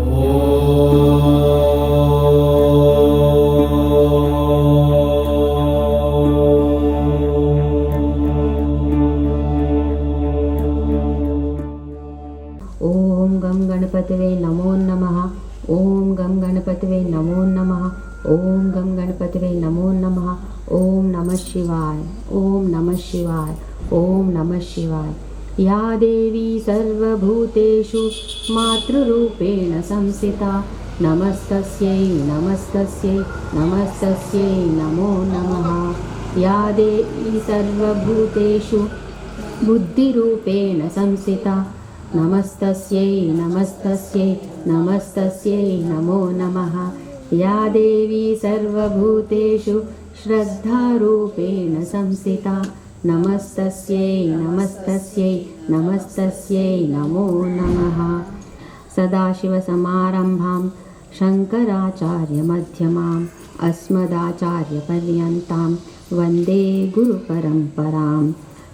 Oh. संसिता नमस्तस्यै नमस्तस्यै नमस्तस्यै, नमो नमः। या देवी सर्वभूतेषु बुद्धिरूपेण संस्थिता नमस्तस्यै नमस्तस्यै नमस्तस्यै, नमो नमः। या देवी सर्वभूतेषु श्रद्धारूपेण संस्थिता नमस्तस्यै नमस्तस्यै नमस्तस्यै, नमो नमः। सदाशिवसमारम्भां शङ्कराचार्यमध्यमाम् अस्मदाचार्यपर्यन्तां వందే గురు పరంపరాం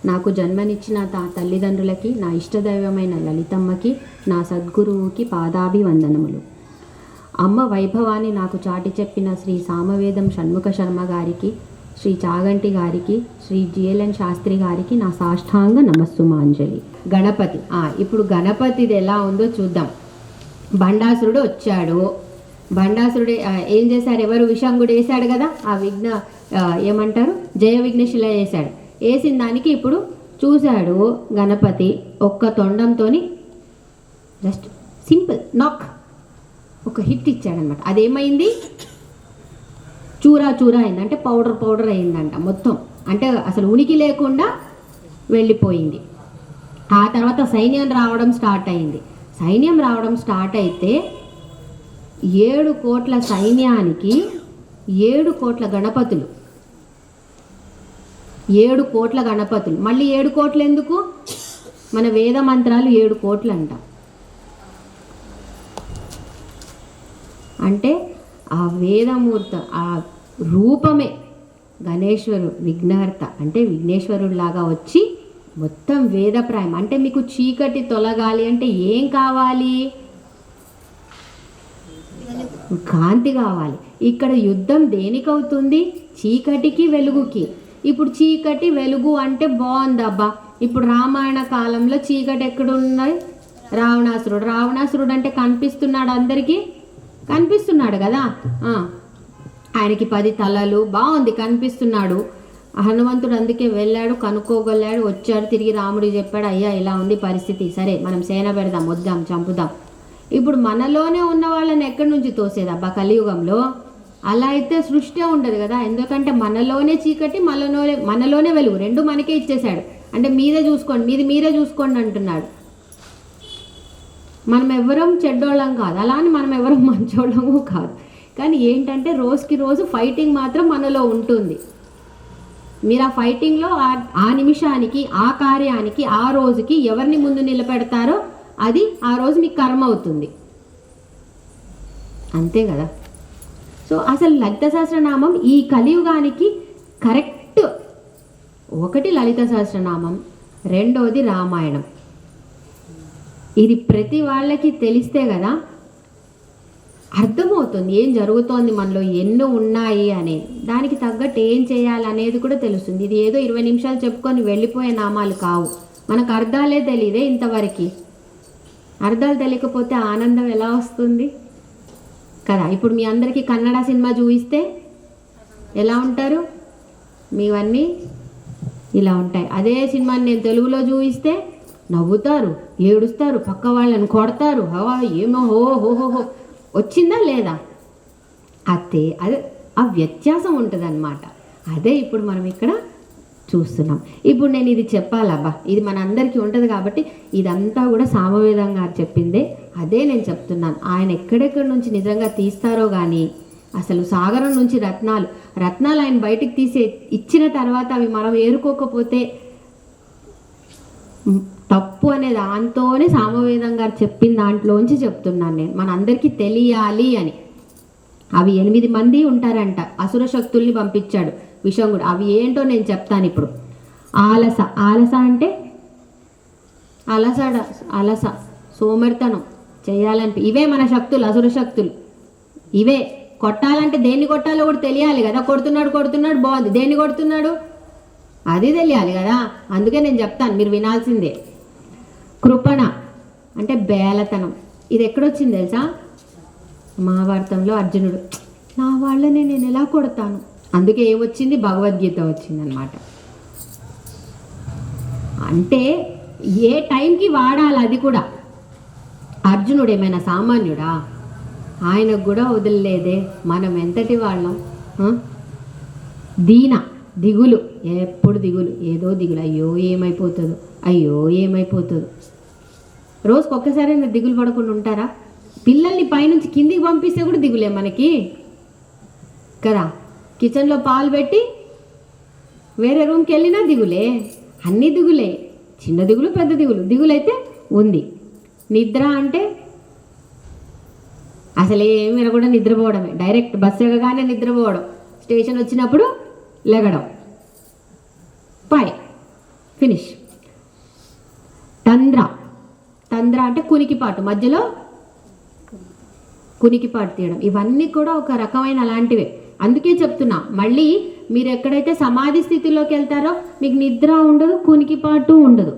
నాకు జన్మనిచ్చిన తా తల్లిదండ్రులకి నా ఇష్టదైవమైన లలితమ్మకి నా సద్గురువుకి పాదాభివందనములు అమ్మ వైభవాన్ని నాకు చాటి చెప్పిన శ్రీ సామవేదం షణ్ముఖ శర్మ గారికి శ్రీ చాగంటి గారికి శ్రీ జిఎల్ఎన్ శాస్త్రి గారికి నా సాష్టాంగ నమస్సుమాంజలి గణపతి ఆ, ఇప్పుడు గణపతిది ఎలా ఉందో చూద్దాం బండాసురుడు వచ్చాడు. బండాసురుడు ఏం చేశారు? ఎవరు? విషంగుడు వేశాడు కదా? ఆ విఘ్న ఏమంటారు? జయ విఘ్నశిల వేశాడు. వేసిన దానికి ఇప్పుడు చూశాడు గణపతి ఒక్క తొండంతో జస్ట్ సింపుల్ నాక్ ఒక హిట్ ఇచ్చాడనమాట అదేమైంది? చూరా చూరా అయింది. అంటే పౌడర్ పౌడర్ అయిందంట మొత్తం. అంటే అసలు ఉనికి లేకుండా వెళ్ళిపోయింది. ఆ తర్వాత సైన్యం రావడం స్టార్ట్ అయింది. సైన్యం రావడం స్టార్ట్ అయితే ఏడు కోట్ల సైన్యానికి ఏడు కోట్ల గణపతులు. ఏడు కోట్ల గణపతులు. మళ్ళీ ఏడు కోట్లు ఎందుకు? మన వేద మంత్రాలు ఏడు కోట్లు అంట అంటే ఆ వేదమూర్త ఆ రూపమే గణేశ్వరు విఘ్నహర్త. అంటే విఘ్నేశ్వరుడిలాగా వచ్చి మొత్తం వేదప్రాయం అంటే మీకు చీకటి తొలగాలి అంటే ఏం కావాలి? కాంతి కావాలి. ఇక్కడ యుద్ధం దేనికవుతుంది చీకటికి వెలుగుకి. ఇప్పుడు చీకటి వెలుగు అంటే బాగుందబ్బా. ఇప్పుడు రామాయణ కాలంలో చీకటి ఎక్కడున్నది? రావణాసురుడు. రావణాసురుడు అంటే కనిపిస్తున్నాడు అందరికీ? కనిపిస్తున్నాడు కదా? ఆయనకి పది తలలు. బాగుంది. కనిపిస్తున్నాడు. హనుమంతుడు అందుకే వెళ్ళాడు కనుక్కోగలాడు వచ్చాడు తిరిగి రాముడు చెప్పాడు అయ్యా ఇలా ఉంది పరిస్థితి. సరే మనం సేన పెడదాం వద్దాం చంపుదాం. ఇప్పుడు మనలోనే ఉన్న వాళ్ళని ఎక్కడి నుంచి తోసేది? అబ్బా కలియుగంలో అలా అయితే సృష్టి ఉండదు కదా. ఎందుకంటే మనలోనే చీకటి మనలోనే మనలోనే వెలుగు. రెండు మనకే ఇచ్చేశాడు. అంటే మీరే చూసుకోండి మీది మీరే చూసుకోండి అంటున్నాడు. మనం ఎవరం చెడ్డోళ్ళం కాదు. అలా అని మనం ఎవరం మంచోళ్ళము కాదు. కానీ ఏంటంటే రోజుకి రోజు ఫైటింగ్ మాత్రం మనలో ఉంటుంది. మీరు ఆ ఫైటింగ్లో ఆ- నిమిషానికి ఆ కార్యానికి ఆ రోజుకి ఎవరిని ముందు నిలబెడతారో అది ఆ రోజు మీకు కర్మ అవుతుంది. అంతే కదా? సో అసలు లలిత సహస్రనామం ఈ కలియుగానికి కరెక్ట్ ఒకటి లలిత సహస్రనామం రెండోది రామాయణం. ఇది ప్రతి వాళ్ళకి తెలిస్తే కదా అర్థమవుతుంది ఏం జరుగుతోంది మనలో ఎన్నో ఉన్నాయి అనేది దానికి తగ్గట్టు ఏం చేయాలనేది కూడా తెలుస్తుంది. ఇది ఏదో ఇరవై నిమిషాలు చెప్పుకొని వెళ్ళిపోయే నామాలు కావు. మనకు అర్థాలే తెలియదే ఇంతవరకు. అర్థాలు తెలియకపోతే ఆనందం ఎలా వస్తుంది? కదా ఇప్పుడు మీ అందరికీ కన్నడ సినిమా చూపిస్తే ఎలా ఉంటారు? మీవన్నీ ఇలా ఉంటాయి. అదే సినిమాని నేను తెలుగులో చూపిస్తే నవ్వుతారు ఏడుస్తారు పక్క వాళ్ళని కొడతారు. హవా ఏమో హో హో హో హో. వచ్చిందా లేదా? అదే అదే ఆ వ్యత్యాసం ఉంటుంది అదే ఇప్పుడు మనం ఇక్కడ చూస్తున్నాం. ఇప్పుడు నేను ఇది చెప్పాలబ్బా ఇది మన అందరికీ ఉంటుంది కాబట్టి ఇదంతా కూడా సామవేదం గారు చెప్పిందే. అదే నేను చెప్తున్నాను. ఆయన ఎక్కడెక్కడి నుంచి నిజంగా తీస్తారో కానీ అసలు సాగరం నుంచి రత్నాలు రత్నాలు ఆయన బయటికి తీసి ఇచ్చిన తర్వాత అవి మనం ఏరుకోకపోతే తప్పు అనే దాంతోనే సామవేదం గారు చెప్పిన దాంట్లోంచి చెప్తున్నాను నేను. మనందరికీ తెలియాలి అని. అవి ఎనిమిది మంది ఉంటారంట. అసుర శక్తుల్ని పంపించాడు విషంగుడు. అవి ఏంటో నేను చెప్తాను ఇప్పుడు. ఆలస. ఆలస అంటే? అలసడ. అలస. సోమర్తనం. చేయాలని ఇవే మన శక్తులు అసుర శక్తులు. ఇవే. కొట్టాలంటే దేన్ని కొట్టాలో కూడా తెలియాలి కదా. కొడుతున్నాడు కొడుతున్నాడు బాగుంది. దేన్ని కొడుతున్నాడు? అది తెలియాలి కదా. అందుకే నేను చెప్తాను. మీరు వినాల్సిందే. కృపణ అంటే బేలతనం. ఇది ఎక్కడొచ్చింది తెలుసా? మహాభారతంలో అర్జునుడు. నా వాళ్ళని నేను ఎలా కొడతాను? అందుకే ఏమొచ్చింది? భగవద్గీత వచ్చిందనమాట. అంటే ఏ టైంకి వాడాలి అది కూడా? అర్జునుడు ఏమైనా సామాన్యుడా? ఆయనకు కూడా వదిలేదే. మనం ఎంతటి వాళ్ళం? దీన దిగులు. ఎప్పుడు దిగులు? ఏదో దిగులు. అయ్యో ఏమైపోతుందో? అయ్యో ఏమైపోతుందో? రోజుకి ఒక్కసారి మీరు దిగులు పడకుండా ఉంటారా? పిల్లల్ని పైనుంచి కిందికి పంపిస్తే కూడా దిగులే మనకి. కదా? కిచెన్లో పాలు పెట్టి వేరే రూమ్కి వెళ్ళినా దిగులే. అన్నీ దిగులే. చిన్న దిగులు పెద్ద దిగులు. దిగులైతే ఉంది. నిద్ర అంటే అసలు ఏమి కూడా నిద్రపోవడమే. డైరెక్ట్ బస్సు ఎగగానే నిద్రపోవడం. స్టేషన్ వచ్చినప్పుడు లెగడం. పాయ్ ఫినిష్. తంద్ర తంద్ర అంటే కునికిపాటు. మధ్యలో కునికిపాటు తీయడం. ఇవన్నీ కూడా ఒక రకమైన అలాంటివే. అందుకే చెప్తున్నా మళ్ళీ మీరు ఎక్కడైతే సమాధి స్థితిలోకి వెళ్తారో మీకు నిద్ర ఉండదు కునికిపాటు ఉండదు.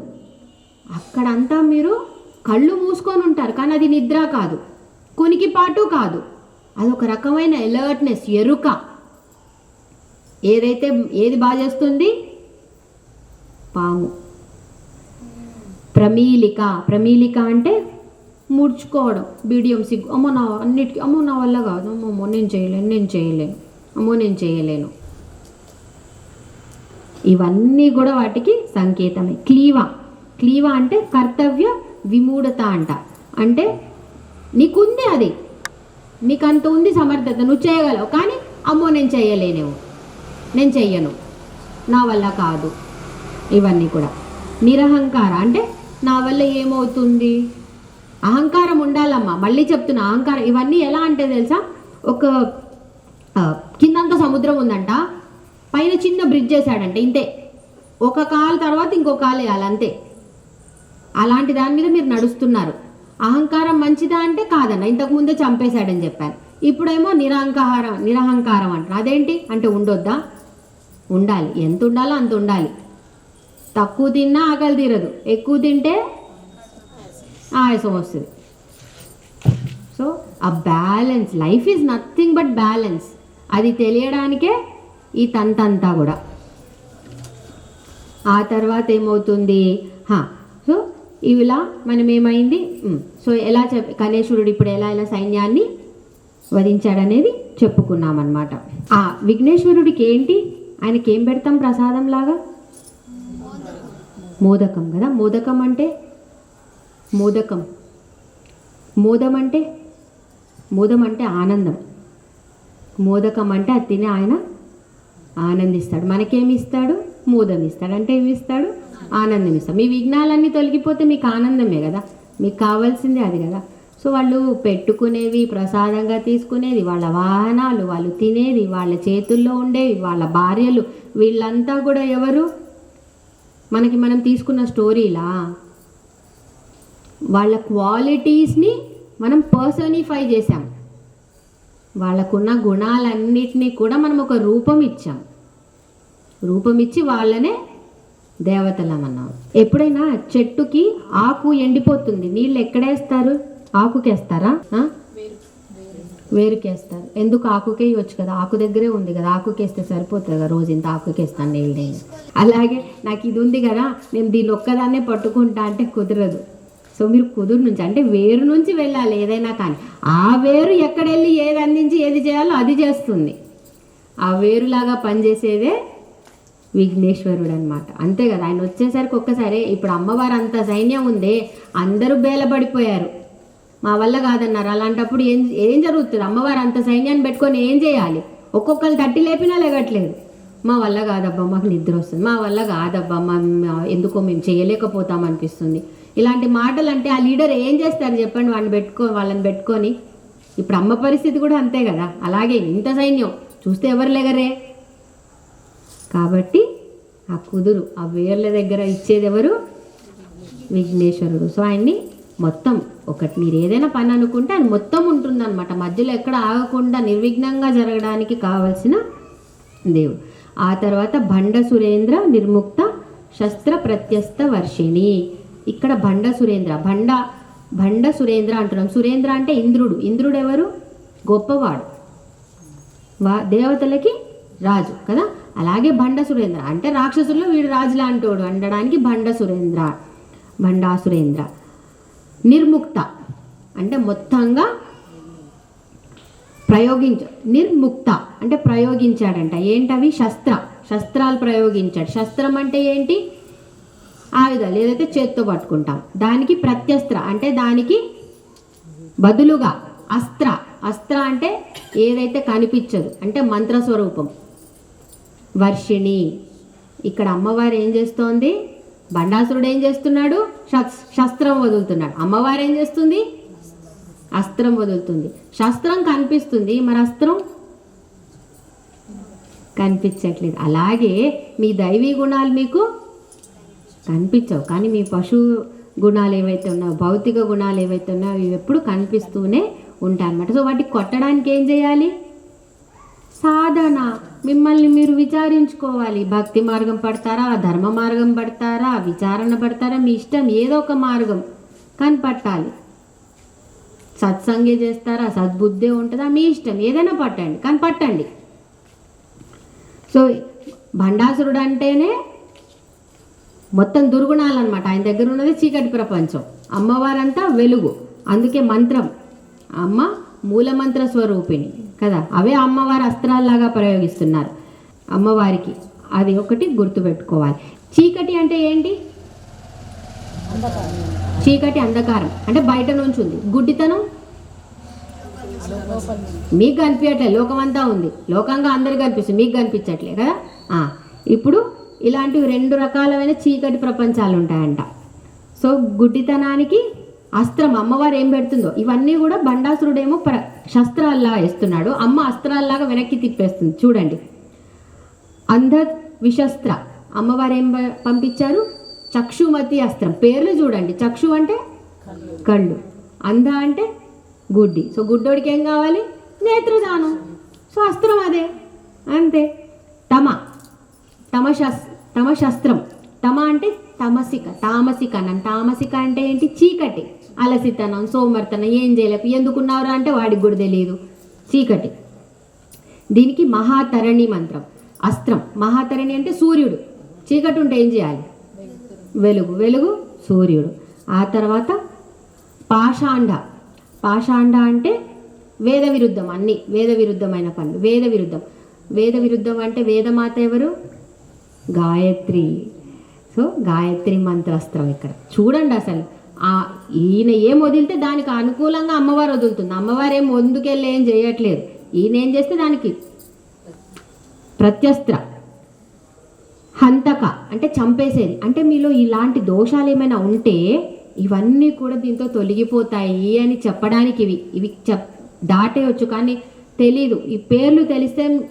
అక్కడంతా మీరు కళ్ళు మూసుకొని ఉంటారు కానీ అది నిద్ర కాదు. కునికిపాటు కాదు. అదొక రకమైన అలర్ట్నెస్ ఎరుక. ఏదైతే ఏది బాగా చేస్తుంది? పాము. ప్రమీలిక. ప్రమీలిక అంటే ముడుచుకోవడం బీడియం సిగ్గు. అమ్మో నా అన్నిటికీ అమ్మో నా వల్ల కాదు. అమ్మో అమ్మో నేను చేయలేను నేను చేయలేను. అమ్మో నేను చేయలేను. ఇవన్నీ కూడా వాటికి సంకేతమే. క్లీవ. క్లీవ అంటే కర్తవ్య విమూఢత అంట. అంటే నీకుంది అది. నీకు అంత ఉంది సమర్థత. నువ్వు చేయగలవు. కానీ అమ్మో నేను చేయలేనేమో. నేను చెయ్యను. నా వల్ల కాదు. ఇవన్నీ కూడా. నిరహంకార అంటే నా వల్ల ఏమవుతుంది? అహంకారం ఉండాలమ్మా. మళ్ళీ చెప్తున్నా అహంకారం ఇవన్నీ ఎలా అంటే తెలుసా? ఒక కిందంత కిందంతా సముద్రం ఉందంట. పైన చిన్న బ్రిడ్జ్ వేసాడంటే ఇంతే. ఒక కాలు తర్వాత ఇంకో కాలు వేయాలి అంతే. అలాంటి దాని మీద మీరు నడుస్తున్నారు. అహంకారం మంచిదా అంటే కాదన్న ఇంతకు ముందే చంపేశాడని చెప్పాను. ఇప్పుడేమో నిరహంకారం నిరహంకారం అంటారు అదేంటి? అంటే ఉండొద్దా? ఉండాలి. ఎంత ఉండాలో అంత ఉండాలి. తక్కువ తిన్నా ఆకలి తీరదు. ఎక్కువ తింటే ఆయాసం వస్తుంది. సో ఆ balance life is nothing but balance. అది తెలియడానికే ఈ తంతంతా కూడా. ఆ తర్వాత ఏమవుతుంది? సో ఇలా మనం ఏమైంది? సో ఎలా చెప్ గణేశుడు ఇప్పుడు ఎలా ఎలా సైన్యాన్ని వధించాడనేది చెప్పుకున్నాం అనమాట ఆ విఘ్నేశ్వరుడికి ఏంటి? ఆయనకి ఏం పెడతాం ప్రసాదం లాగా? మోదకం కదా? మోదకం అంటే? మోదకం. మోదం అంటే? మోదం అంటే ఆనందం. మోదకం అంటే అది తిని ఆయన ఆనందిస్తాడు. మనకేమి ఇస్తాడు? మోదం ఇస్తాడు. అంటే ఏమి ఇస్తాడు? ఆనందం ఇస్తాడు. మీ విఘ్నాలన్నీ తొలగిపోతే మీకు ఆనందమే కదా? మీకు కావాల్సిందే అది కదా? సో వాళ్ళు పెట్టుకునేవి ప్రసాదంగా తీసుకునేది వాళ్ళ వాహనాలు వాళ్ళు తినేది వాళ్ళ చేతుల్లో ఉండేవి వాళ్ళ భార్యలు వీళ్ళంతా కూడా ఎవరు? మనకి మనం తీసుకున్న స్టోరీలా వాళ్ళ క్వాలిటీస్ని మనం పర్సనిఫై చేసాం వాళ్ళకున్న గుణాలన్నిటినీ కూడా మనం ఒక రూపం ఇచ్చాం. రూపం ఇచ్చి వాళ్ళనే దేవతలమన్నాం. ఎప్పుడైనా చెట్టుకి ఆకు ఎండిపోతుంది. నీళ్ళు ఎక్కడేస్తారు? ఆకుకేస్తారా? వేరుకేస్తారు. ఎందుకు ఆకుకే ఇవ్వచ్చు కదా? ఆకు దగ్గరే ఉంది కదా. ఆకుకేస్తే సరిపోతుంది కదా రోజు ఇంత ఆకుకేస్తాను నీళ్ళు నేను అలాగే నాకు ఇది ఉంది కదా నేను దీని ఒక్కదాన్నే పట్టుకుంటా అంటే కుదరదు. సో మీరు కుదురు నుంచి అంటే వేరు నుంచి వెళ్ళాలి ఏదైనా కానీ. ఆ వేరు ఎక్కడెళ్ళి ఏది అందించి ఏది చేయాలో అది చేస్తుంది. ఆ వేరులాగా పనిచేసేదే విఘ్నేశ్వరుడు అనమాట అంతే కదా ఆయన వచ్చేసరికి ఒక్కసారి ఇప్పుడు అమ్మవారు అంత సైన్యం ఉందే అందరూ బేలబడిపోయారు మా వల్ల కాదన్నారు. అలాంటప్పుడు ఏం ఏం జరుగుతుంది? అమ్మవారు అంత సైన్యాన్ని పెట్టుకొని ఏం చేయాలి? ఒక్కొక్కరు తట్టి లేపినా లేగట్లేదు మా వల్ల కాదబ్బా మాకు నిద్ర వస్తుంది. మా వల్ల కాదబ్బా మా ఎందుకో మేము చేయలేకపోతాం అనిపిస్తుంది. ఇలాంటి మాటలు అంటే ఆ లీడర్ ఏం చేస్తారు చెప్పండి? వాళ్ళని పెట్టుకో వాళ్ళని పెట్టుకొని. ఇప్పుడు అమ్మ పరిస్థితి కూడా అంతే కదా. అలాగే ఇంత సైన్యం చూస్తే ఎవరు లేగరే? కాబట్టి ఆ కుదురు ఆ వేర్ల దగ్గర ఇచ్చేది ఎవరు? విఘ్నేశ్వరుడు. సో ఆయన్ని మొత్తం ఒకటి మీరు ఏదైనా పని అనుకుంటే అది మొత్తం ఉంటుందన్నమాట. మధ్యలో ఎక్కడ ఆగకుండా నిర్విఘ్నంగా జరగడానికి కావలసిన దేవుడు. ఆ తర్వాత బండ సురేంద్ర నిర్ముక్త శస్త్ర ప్రత్యస్త వర్షిణి. ఇక్కడ బండ సురేంద్ర బండ బండ సురేంద్ర అంటున్నాం. సురేంద్ర అంటే ఇంద్రుడు. ఇంద్రుడు ఎవరు? గొప్పవాడు. వా దేవతలకి రాజు కదా? అలాగే బండ సురేంద్ర. అంటే రాక్షసుల్లో వీడు రాజులా లాంటోడు అనడానికి బండ సురేంద్ర బండా సురేంద్ర. నిర్ముక్త. అంటే మొత్తంగా ప్రయోగించ నిర్ముక్త. అంటే ప్రయోగించాడంట. ఏంటవి? శస్త్ర. శస్త్రాలు ప్రయోగించాడు. శస్త్రం అంటే ఏంటి? ఆయుధాలు. ఏదైతే చేత్తో పట్టుకుంటాం. దానికి ప్రత్యస్త్ర. అంటే దానికి బదులుగా అస్త్ర. అస్త్ర అంటే ఏదైతే కనిపించదు. అంటే మంత్రస్వరూపం. వర్షిణి. ఇక్కడ అమ్మవారు ఏం చేస్తోంది? బండాసురుడు ఏం చేస్తున్నాడు? శస్త్రం వదులుతున్నాడు. అమ్మవారు ఏం చేస్తుంది? అస్త్రం వదులుతుంది. శస్త్రం కనిపిస్తుంది మరి అస్త్రం కనిపించట్లేదు. అలాగే మీ దైవీ గుణాలు మీకు కనిపించవు. కానీ మీ పశు గుణాలు ఏవైతే ఉన్నాయో భౌతిక గుణాలు ఏవైతే ఉన్నాయో ఇవి ఎప్పుడు కనిపిస్తూనే ఉంటాయి అన్నమాట సో వాటికి కొట్టడానికి ఏం చేయాలి? సాధన. మిమ్మల్ని మీరు విచారించుకోవాలి. భక్తి మార్గం పడతారా? ధర్మ మార్గం పడతారా? విచారణ పడతారా? మీ ఇష్టం ఏదో ఒక మార్గం కనపట్టాలి పట్టాలి. సత్సంగే చేస్తారా? సద్బుద్ధి ఉంటుందా? మీ ఇష్టం ఏదైనా పట్టండి కానీ పట్టండి. సో భండాసురుడు అంటేనే మొత్తం దుర్గుణాలు అనమాట ఆయన దగ్గర ఉన్నది చీకటి ప్రపంచం. అమ్మవారంతా వెలుగు. అందుకే మంత్రం. అమ్మ మూలమంత్ర స్వరూపిణి. కదా? అవే అమ్మవారి అస్త్రాల్లాగా ప్రయోగిస్తున్నారు. అమ్మవారికి అది ఒకటి గుర్తుపెట్టుకోవాలి చీకటి అంటే ఏంటి? చీకటి అంధకారం. అంటే బయట నుంచి ఉంది. గుడ్డితనం? మీకు కనిపించట్లే లోకమంతా ఉంది. లోకంగా అందరికి కనిపిస్తుంది మీకు కనిపించట్లే కదా? ఇప్పుడు ఇలాంటివి రెండు రకాలమైన చీకటి ప్రపంచాలు ఉంటాయంట. సో గుడ్డితనానికి అస్త్రం అమ్మవారు ఏం పెడుతుందో ఇవన్నీ కూడా బండాసురుడేమో ప్ర శస్త్రాల్లాగా వేస్తున్నాడు. అమ్మ అస్త్రాల్లాగా వెనక్కి తిప్పేస్తుంది. చూడండి. అంధ విశస్త్ర అమ్మవారు ఏం పంపించారు? చక్షుమతి అస్త్రం. పేర్లు చూడండి. చక్షు అంటే కళ్ళు. అంధ అంటే గుడ్డి. సో గుడ్డోడికి ఏం కావాలి? నేత్రదానం. సో అస్త్రం అదే. అంతే. తమ. తమ శస్ తమ శస్త్రం తమ అంటే తమసిక. తామసిక నన్ను తామసిక అంటే ఏంటి? చీకటి. అలసితనం సోమర్తనం ఏం చేయలేక ఎందుకున్నావురా అంటే వాడికి కూడా తెలియదు. చీకటి. దీనికి మహాతరణి మంత్రం అస్త్రం. మహాతరణి అంటే సూర్యుడు. చీకటి ఉంటే ఏం చేయాలి? వెలుగు. వెలుగు సూర్యుడు. ఆ తర్వాత పాషాండ. పాషాండ అంటే వేద విరుద్ధం అన్ని. వేద విరుద్ధమైన పనులు. వేద విరుద్ధం వేద విరుద్ధం అంటే వేదమాత ఎవరు? గాయత్రి. సో గాయత్రి మంత్రాస్త్రం ఇక్కడ. చూడండి అసలు. ఈయన ఏం వదిలితే దానికి అనుకూలంగా అమ్మవారు వదులుతుంది. అమ్మవారు ఏం ముందుకెళ్ళి ఏం చేయట్లేదు. ఈయన ఏం చేస్తే దానికి ప్రత్యస్త్ర హంతక అంటే చంపేసేది. అంటే మీలో ఇలాంటి దోషాలు ఏమైనా ఉంటే ఇవన్నీ కూడా దీంతో తొలగిపోతాయి అని చెప్పడానికి ఇవి. ఇవి చెప్ దాటేయచ్చు కానీ తెలీదు. ఈ పేర్లు తెలిస్తే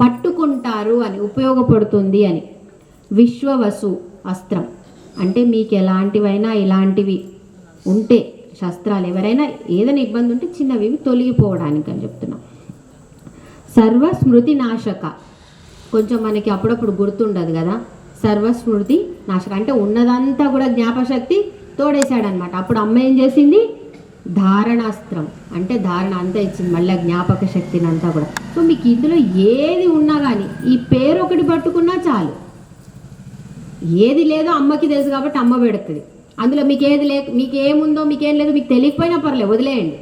పట్టుకుంటారు అని ఉపయోగపడుతుంది అని. విశ్వవసు అస్త్రం. అంటే మీకు ఎలాంటివైనా ఇలాంటివి ఉంటే శస్త్రాలు ఎవరైనా ఏదైనా ఇబ్బంది ఉంటే చిన్నవి తొలగిపోవడానికి అని చెప్తున్నాం. సర్వస్మృతి నాశక. కొంచెం మనకి అప్పుడప్పుడు గుర్తుండదు కదా? సర్వస్మృతి నాశక. అంటే ఉన్నదంతా కూడా జ్ఞాపశక్తి తోడేశాడనమాట అప్పుడు అమ్మ ఏం చేసింది? ధారణాస్త్రం. అంటే ధారణ అంతా ఇచ్చింది మళ్ళీ జ్ఞాపక శక్తిని అంతా కూడా. సో మీకు ఇందులో ఏది ఉన్నా కానీ ఈ పేరు ఒకటి పట్టుకున్నా చాలు. ఏది లేదో అమ్మకి తెలుసు కాబట్టి అమ్మ పెడుతుంది. అందులో మీకు ఏది లే మీకు ఏముందో మీకు ఏం లేదో మీకు తెలియకపోయినా పర్లేదు వదిలేయండి.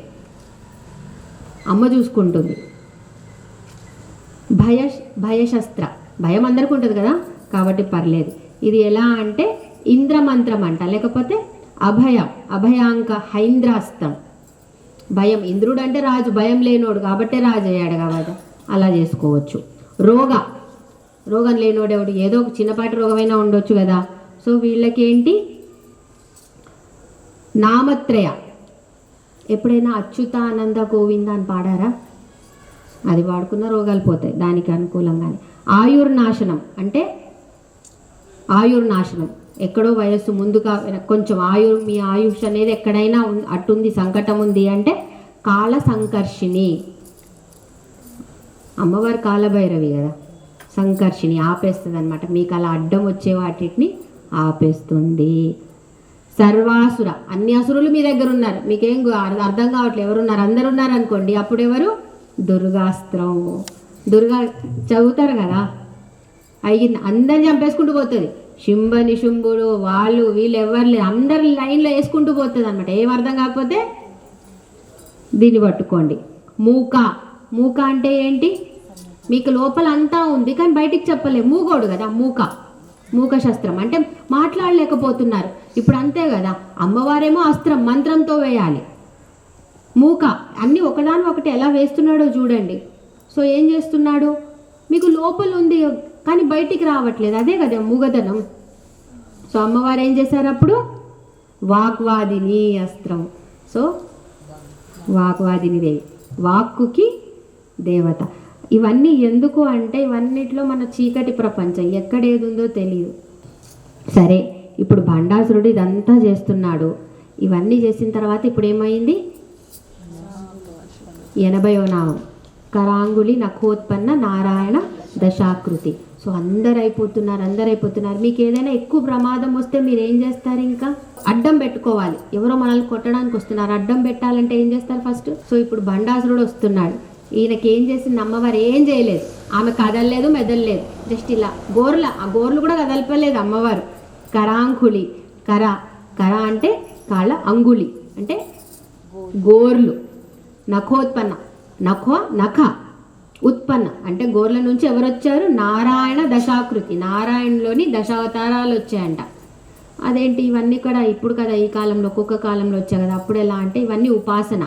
అమ్మ చూసుకుంటుంది. భయ భయశస్త్ర. భయం అందరికీ ఉంటుంది కదా? కాబట్టి పర్లేదు. ఇది ఎలా అంటే ఇంద్రమంత్రం అంట. లేకపోతే అభయం అభయాంక హైంద్రాస్త్రం. భయం. ఇంద్రుడు అంటే రాజు భయం లేనోడు కాబట్టే రాజు అయ్యాడు కాబట్టి అలా చేసుకోవచ్చు. రోగ. రోగం లేనివాడేవాడు ఏదో ఒక చిన్నపాటి రోగమైనా ఉండొచ్చు కదా. సో వీళ్ళకి ఏంటి నామత్రయ. ఎప్పుడైనా అచ్యుత ఆనంద గోవింద అని పాడారా? అది వాడుకున్న రోగాలు పోతాయి దానికి అనుకూలంగానే. ఆయుర్నాశనం అంటే ఆయుర్నాశనం. ఎక్కడో వయస్సు ముందుగా కొంచెం ఆయు మీ ఆయుష్ అనేది ఎక్కడైనా అట్టుంది సంకటం ఉంది అంటే కాల సంకర్షిణి అమ్మవారు కాలభైరవి కదా. సంకర్షిణి ఆపేస్తుంది అనమాట మీకు అలా అడ్డం వచ్చే వాటిని ఆపేస్తుంది. సర్వాసుర అన్ని అసురులు మీ దగ్గర ఉన్నారు. మీకేం అర్థం కావట్లేదు ఎవరున్నారు? అందరు ఉన్నారు అనుకోండి. అప్పుడు ఎవరు? దుర్గాస్త్రం. దుర్గా చదువుతారు కదా? అయ్యింది అందరిని చంపేసుకుంటూ పోతుంది. శుంభ నిశుంభుడు వాళ్ళు వీళ్ళు ఎవరు లేరు. అందరు లైన్లో వేసుకుంటూ పోతుంది అనమాట ఏం అర్థం కాకపోతే దీన్ని పట్టుకోండి. మూక. మూక అంటే ఏంటి? మీకు లోపల అంతా ఉంది కానీ బయటికి చెప్పలే. మూగోడు కదా మూక. మూక శస్త్రం. అంటే మాట్లాడలేకపోతున్నారు. ఇప్పుడు అంతే కదా అమ్మవారేమో అస్త్రం మంత్రంతో వేయాలి. మూక. అన్నీ ఒకదాని ఒకటి ఎలా వేస్తున్నాడో చూడండి. సో ఏం చేస్తున్నాడు? మీకు లోపల ఉంది కానీ బయటికి రావట్లేదు. అదే కదా మూగధనం. సో అమ్మవారు ఏం చేశారు అప్పుడు? వాగ్వాదిని అస్త్రం. సో వాగ్వాదిని దేవి వాక్కుకి దేవత. ఇవన్నీ ఎందుకు అంటే ఇవన్నిట్లో మన చీకటి ప్రపంచం ఎక్కడేది ఉందో తెలియదు. సరే ఇప్పుడు భండాసురుడు ఇదంతా చేస్తున్నాడు. ఇవన్నీ చేసిన తర్వాత ఇప్పుడు ఏమైంది ఎనభైవ నామం. కరాంగులి నఖోత్పన్న నారాయణ దశాకృతి. సో అందరు అయిపోతున్నారు అందరు అయిపోతున్నారు మీకు ఏదైనా ఎక్కువ ప్రమాదం వస్తే మీరు ఏం చేస్తారు ఇంకా? అడ్డం పెట్టుకోవాలి. ఎవరో మనల్ని కొట్టడానికి వస్తున్నారు అడ్డం పెట్టాలంటే ఏం చేస్తారు ఫస్ట్? సో ఇప్పుడు బండాసురుడు వస్తున్నాడు. ఈయనకి ఏం చేసింది అమ్మవారు ఏం చేయలేదు. ఆమె కదలలేదు మెదలలేదు. జస్ట్ ఇలా గోర్ల ఆ గోర్లు కూడా కదలపలేదు అమ్మవారు. కరాంకుళి కర కర అంటే కాళ్ళ అంగుళి అంటే గోర్లు. నఖోత్పన్న నఖో నఖ ఉత్పన్న. అంటే గోర్ల నుంచి ఎవరు వచ్చారు నారాయణ దశాకృతి. నారాయణలోని దశావతారాలు వచ్చాయంట. అదేంటి? ఇవన్నీ కూడా ఇప్పుడు కదా ఈ కాలంలో ఒక్కొక్క కాలంలో వచ్చాయి కదా. అప్పుడు ఎలా అంటే ఇవన్నీ ఉపాసన.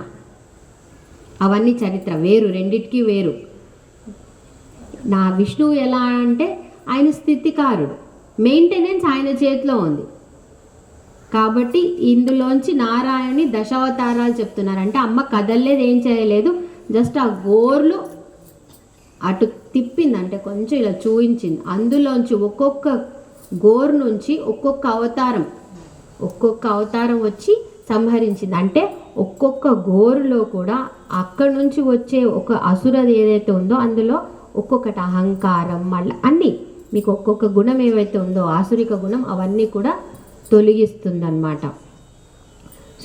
అవన్నీ చరిత్ర వేరు రెండిటికి వేరు. నా విష్ణువు ఎలా అంటే ఆయన స్థితికారుడు. మెయింటెనెన్స్ ఆయన చేతిలో ఉంది. కాబట్టి ఇందులోంచి నారాయణి దశావతారాలు చెప్తున్నారు. అంటే అమ్మ కదలలేదు ఏం చేయలేదు జస్ట్ ఆ గోర్లు అటు తిప్పింది అంటే కొంచెం ఇలా చూయించింది. అందులోంచి ఒక్కొక్క గోర్ నుంచి ఒక్కొక్క అవతారం ఒక్కొక్క అవతారం వచ్చి సంహరించింది. అంటే ఒక్కొక్క గోరులో కూడా అక్కడి నుంచి వచ్చే ఒక అసురది ఏదైతే ఉందో అందులో ఒక్కొక్కటి అహంకారం మళ్ళీ అన్నీ మీకు ఒక్కొక్క గుణం ఏవైతే ఉందో ఆసురిక గుణం అవన్నీ కూడా తొలగిస్తుందన్నమాట.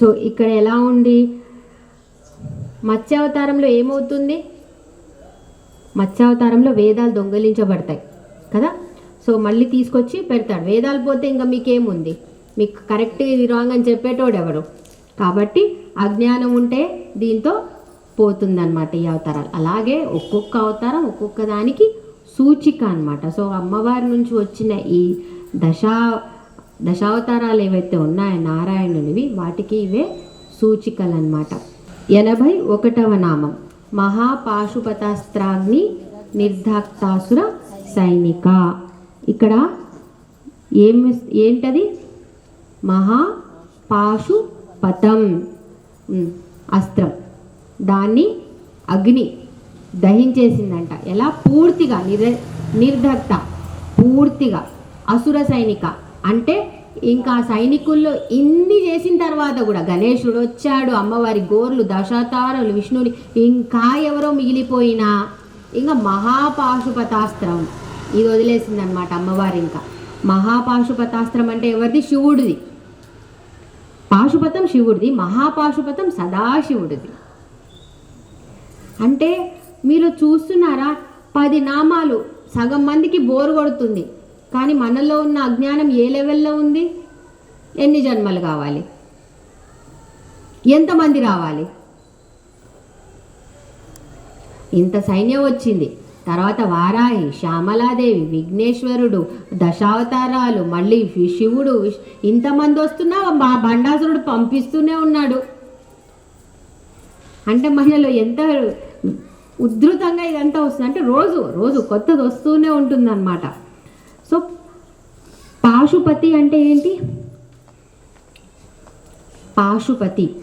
సో ఇక్కడ ఎలా ఉంది? మత్స్యావతారంలో ఏమవుతుంది? మత్స్యావతారంలో వేదాలు దొంగలించబడతాయి కదా? సో మళ్ళీ తీసుకొచ్చి పెడతాడు. వేదాలు పోతే ఇంకా మీకేముంది? మీకు కరెక్ట్ ఇది రాంగ్ అని చెప్పేటోడు ఎవరు కాబట్టి అజ్ఞానం ఉంటే దీంతో పోతుందన్నమాట ఈ అవతారాలు. అలాగే ఒక్కొక్క అవతారం ఒక్కొక్క దానికి సూచిక అన్నమాట. సో అమ్మవారి నుంచి వచ్చిన ఈ దశా దశావతారాలు ఏవైతే ఉన్నాయో నారాయణునివి వాటికి ఇవే సూచికలు అన్నమాట ఎనభై ఒకటవ నామం. మహాపాశుపతాస్త్రాగ్ని నిర్ధాక్తాసుర సైనిక. ఇక్కడ ఏం ఏంటది? మహాపాశుపతం. అస్త్రం. దాన్ని అగ్ని దహించేసిందంట. ఎలా? పూర్తిగా నిర్ నిర్ధక్త పూర్తిగా అసుర సైనిక. అంటే ఇంకా సైనికుల్లో ఇన్ని చేసిన తర్వాత కూడా గణేశుడు వచ్చాడు అమ్మవారి గోర్లు దశాతారులు విష్ణుని ఇంకా ఎవరో మిగిలిపోయినా ఇంకా మహాపాశుపతాస్త్రం. ఇది వదిలేసింది అనమాట అమ్మవారు ఇంకా. మహాపాశుపతాస్త్రం అంటే ఎవరిది? శివుడిది. పాశుపతం శివుడిది మహాపాశుపతం సదాశివుడిది. అంటే మీరు చూస్తున్నారా పది నామాలు సగం మందికి బోరు కొడుతుంది కానీ మనలో ఉన్న అజ్ఞానం ఏ లెవెల్లో ఉంది? ఎన్ని జన్మలు కావాలి? ఎంతమంది రావాలి? ఇంత సైన్యం వచ్చింది. తర్వాత వారాయి శ్యామలాదేవి విఘ్నేశ్వరుడు దశావతారాలు మళ్ళీ శివుడు. ఇంతమంది వస్తున్నా మా భండాసురుడు పంపిస్తూనే ఉన్నాడు. అంటే మహిళలు ఎంత ఉధృతంగా ఇదంతా వస్తుంది. అంటే రోజు రోజు కొత్తది వస్తూనే ఉంటుందన్నమాట. సో పాశుపతి అంటే ఏంటి? పాశుపతి.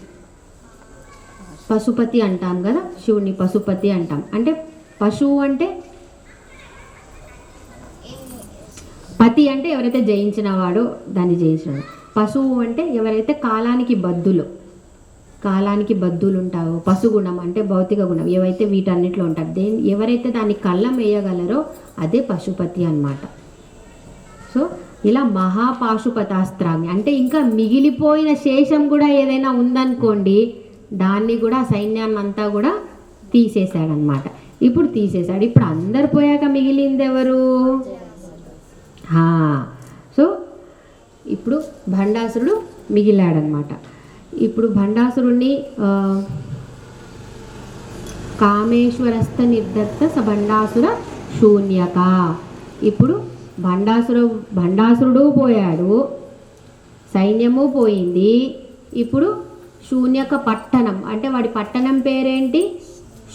పశుపతి అంటాం కదా శివుని పశుపతి అంటాం. అంటే పశువు అంటే? పతి అంటే ఎవరైతే జయించిన వాడో దాన్ని జయించినాడు పశువు అంటే ఎవరైతే కాలానికి బద్దులు కాలానికి బద్దులు ఉంటావో పశుగుణం అంటే భౌతిక గుణం ఏవైతే వీటన్నిటిలో ఉంటారు దేని ఎవరైతే దాన్ని కళ్ళం వేయగలరో అదే పశుపతి అనమాట సో ఇలా మహాపాశుపతాస్త్రాన్ని అంటే ఇంకా మిగిలిపోయిన శేషం కూడా ఏదైనా ఉందనుకోండి దాన్ని కూడా సైన్యాన్ని అంతా కూడా తీసేశాడనమాట ఇప్పుడు తీసేశాడు. ఇప్పుడు అందరు పోయాక మిగిలింది ఎవరు సో ఇప్పుడు భండాసురుడు మిగిలాడనమాట. ఇప్పుడు భండాసురుణ్ణి కామేశ్వరస్థ నిర్దత్త సభండాసుర భండాసుర శూన్యక ఇప్పుడు భండాసురు భండాసురుడు పోయాడు. సైన్యము పోయింది. ఇప్పుడు శూన్యక పట్టణం అంటే వాడి పట్టణం పేరేంటి?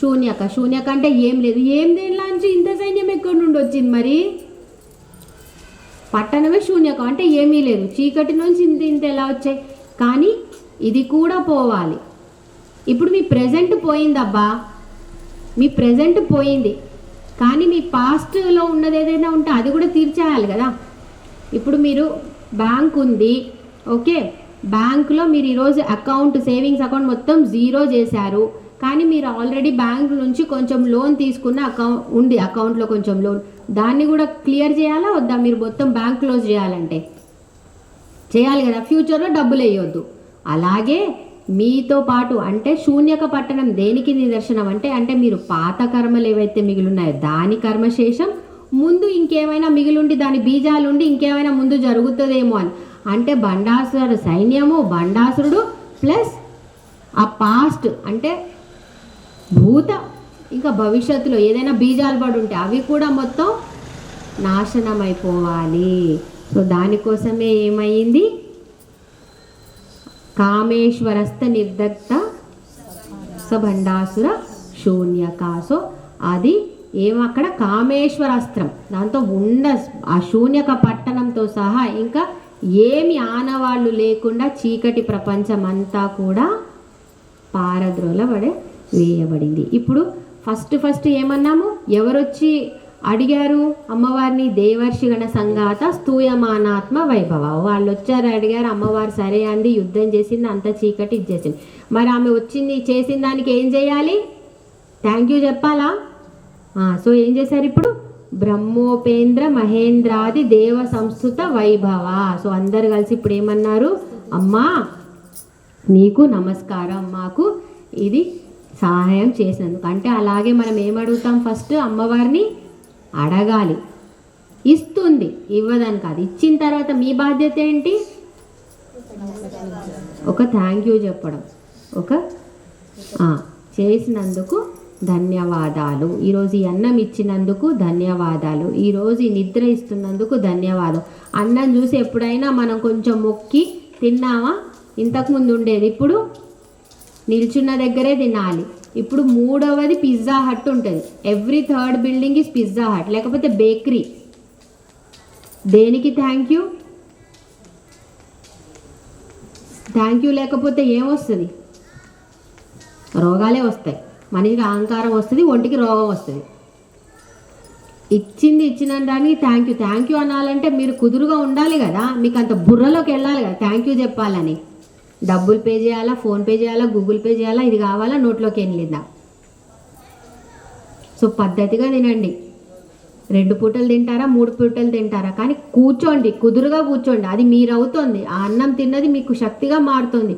శూన్యక శూన్యక అంటే ఏం లేదు. ఏం దేనిలాంచి ఇంత సైన్యం ఎక్కడి నుండి వచ్చింది మరి? పట్టణమే శూన్యకం అంటే ఏమీ లేదు. చీకటి నుంచి ఇంత ఇంత ఎలా వచ్చాయి? కానీ ఇది కూడా పోవాలి. ఇప్పుడు మీ ప్రజెంట్ పోయిందబ్బా. మీ ప్రజెంట్ పోయింది. కానీ మీ పాస్ట్లో ఉన్నది ఏదైనా ఉంటే అది కూడా తీర్చేయాలి కదా. ఇప్పుడు మీరు బ్యాంక్ ఉంది. ఓకే? బ్యాంకులో మీరు ఈరోజు అకౌంట్ సేవింగ్స్ అకౌంట్ మొత్తం జీరో చేశారు. కానీ మీరు ఆల్రెడీ బ్యాంక్ నుంచి కొంచెం లోన్ తీసుకున్న అకౌంట్ ఉంది అకౌంట్లో కొంచెం లోన్ దాన్ని కూడా క్లియర్ చేయాలా వద్దా? మీరు మొత్తం బ్యాంక్ క్లోజ్ చేయాలంటే. చేయాలి కదా? ఫ్యూచర్లో డబ్బులు వేయొద్దు. అలాగే మీతో పాటు అంటే శూన్యక పట్టణం దేనికి నిదర్శనం అంటే అంటే మీరు పాత కర్మలు ఏవైతే మిగిలిన్నాయో దాని కర్మశేషం ముందు ఇంకేమైనా మిగిలిండి దాని బీజాలుండి ఇంకేమైనా ముందు జరుగుతుందేమో అని. అంటే బండాసురుడు సైన్యము బండాసురుడు ప్లస్ ఆ పాస్ట్ అంటే భూత. ఇంకా భవిష్యత్తులో ఏదైనా బీజాలు పడి ఉంటే అవి కూడా మొత్తం నాశనం అయిపోవాలి సో దానికోసమే ఏమైంది? కామేశ్వరస్థ నిర్దగ్ధ సభండాసుర శూన్యక. సో అది ఏమక్కడ కామేశ్వరాస్త్రం దాంతో ఉండ ఆ శూన్యక పట్టణంతో సహా ఇంకా ఏమి ఆనవాళ్ళు లేకుండా చీకటి ప్రపంచం అంతా కూడా పారద్రోలబడే వేయబడింది. ఇప్పుడు ఫస్ట్ ఫస్ట్ ఏమన్నాము? ఎవరొచ్చి అడిగారు? అమ్మవారిని దేవర్షిగణ సంఘాత స్తూయమానాత్మ వైభవ. వాళ్ళు వచ్చారు అడిగారు అమ్మవారు సరే అంది యుద్ధం చేసింది అంత చీకటి ఇచ్చేసింది. మరి ఆమె వచ్చింది చేసిన దానికి ఏం చేయాలి? థ్యాంక్ యూ చెప్పాలా? సో ఏం చేశారు ఇప్పుడు? బ్రహ్మోపేంద్ర మహేంద్రాది దేవ సంస్కృత వైభవ. సో అందరు కలిసి ఇప్పుడు ఏమన్నారు? అమ్మా నీకు నమస్కారం. మాకు ఇది సహాయం చేసినందుకు. అంటే అలాగే మనం ఏమడుగుతాం? ఫస్ట్ అమ్మవారిని అడగాలి. ఇస్తుంది ఇవ్వదని కాదు. ఇచ్చిన తర్వాత మీ బాధ్యత ఏంటి? ఒక థ్యాంక్ యూ చెప్పడం. ఒక చేసినందుకు ధన్యవాదాలు. ఈరోజు ఈ అన్నం ఇచ్చినందుకు ధన్యవాదాలు. ఈరోజు ఈ నిద్ర ఇస్తున్నందుకు ధన్యవాదం అన్నం చూసి ఎప్పుడైనా మనం కొంచెం మొక్కి తిన్నామా? ఇంతకుముందు ఉండేది. ఇప్పుడు నిల్చున్న దగ్గరే తినాలి. ఇప్పుడు మూడవది పిజ్జా హట్ ఉంటుంది. Every third building is pizza hut లేకపోతే బేకరీ దేనికి థ్యాంక్ యూ థ్యాంక్ యూ లేకపోతే ఏమొస్తుంది రోగాలే వస్తాయి. మనిషికి అహంకారం వస్తుంది ఒంటికి రోగం వస్తుంది. ఇచ్చింది ఇచ్చిన దానికి థ్యాంక్ యూ థ్యాంక్ యూ అనాలంటే మీరు కుదురుగా ఉండాలి కదా. మీకు అంత బుర్రలోకి వెళ్ళాలి కదా. థ్యాంక్ యూ చెప్పాలని. డబ్బులు పే చేయాలా ఫోన్ పే చేయాలా గూగుల్ పే చేయాలా ఇది కావాలా నోట్లోకి వెళ్ళిందా సో పద్ధతిగా తినండి. రెండు పూటలు తింటారా మూడు పూటలు తింటారా? కానీ కూర్చోండి కుదురుగా కూర్చోండి. అది మీరు అవుతుంది ఆ అన్నం తిన్నది మీకు శక్తిగా మారుతుంది.